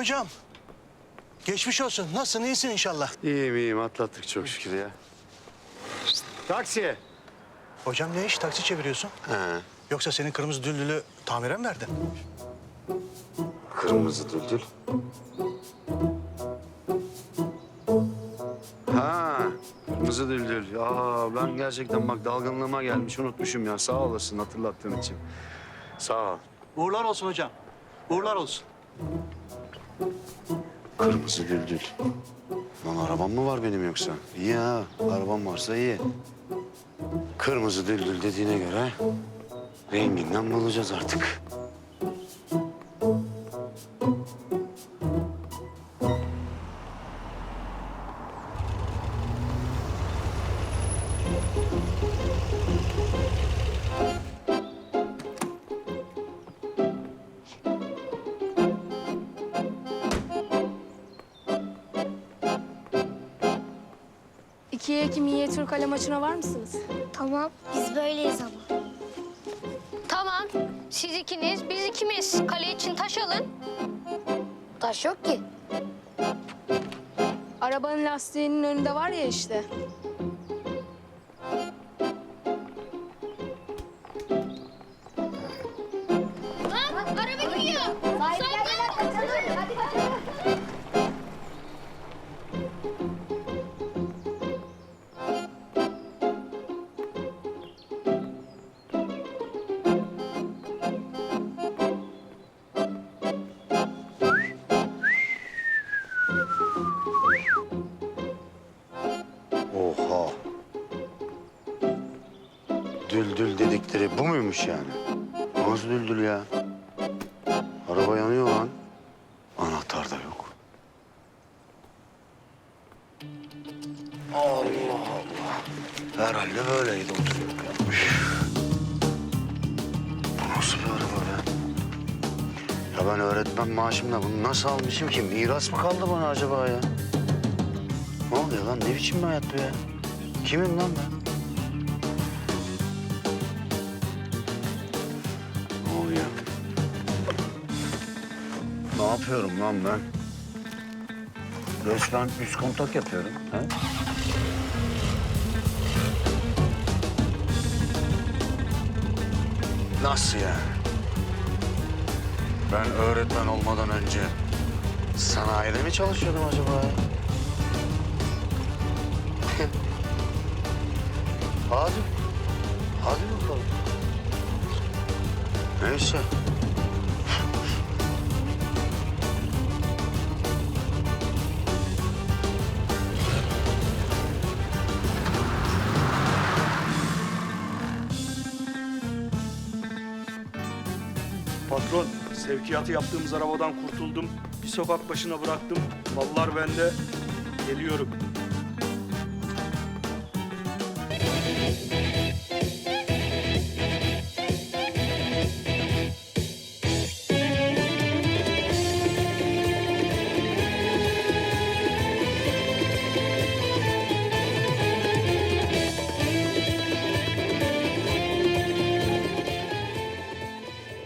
hocam. Geçmiş olsun. Nasılsın? İyisin inşallah. İyiyim iyiyim atlattık çok şükür ya. Taksi. Hocam ne iş? Taksi çeviriyorsun. He. Yoksa senin kırmızı düldülü tamire mi verdin? Kırmızı düldül. Ha, kırmızı düldül. Aa, ben gerçekten bak dalgınlığıma gelmiş unutmuşum ya. Sağ olasın hatırlattığın için. Sağ ol. Uğurlar olsun hocam. Uğurlar olsun. Kırmızı düldül. Lan arabam mı var benim yoksa? İyi ha, arabam varsa iyi. Kırmızı düldül dediğine göre renginden bulacağız artık. İkiye iki minyatür kale maçına var mısınız? Tamam, biz böyleyiz ama. Tamam. Siz ikiniz, biz ikimiz. Kale için taş alın. Taş yok ki. Arabanın lastiğinin önünde var ya işte. Düldül dedikleri bu muymuş yani? Nasıl düldül ya? Araba yanıyor lan. Anahtar da yok. Allah Allah. Herhalde böyleydi oturuyor. Bu nasıl bir araba be? Ya ben öğretmen maaşımla bunu nasıl almışım ki? Miras mı kaldı bana acaba ya? Ne oluyor lan? Ne biçim bir hayat bu ya? Kimim lan ben? Ne yapıyorum lan ben? Resmen üst kontak yapıyorum. He? Nasıl yani? Ben öğretmen olmadan önce sanayide mi çalışıyordum acaba? Hadi. Hadi bakalım. Neyse. Patron, sevkiyatı yaptığımız arabadan kurtuldum. Bir sokak başına bıraktım. Mallar bende. Geliyorum.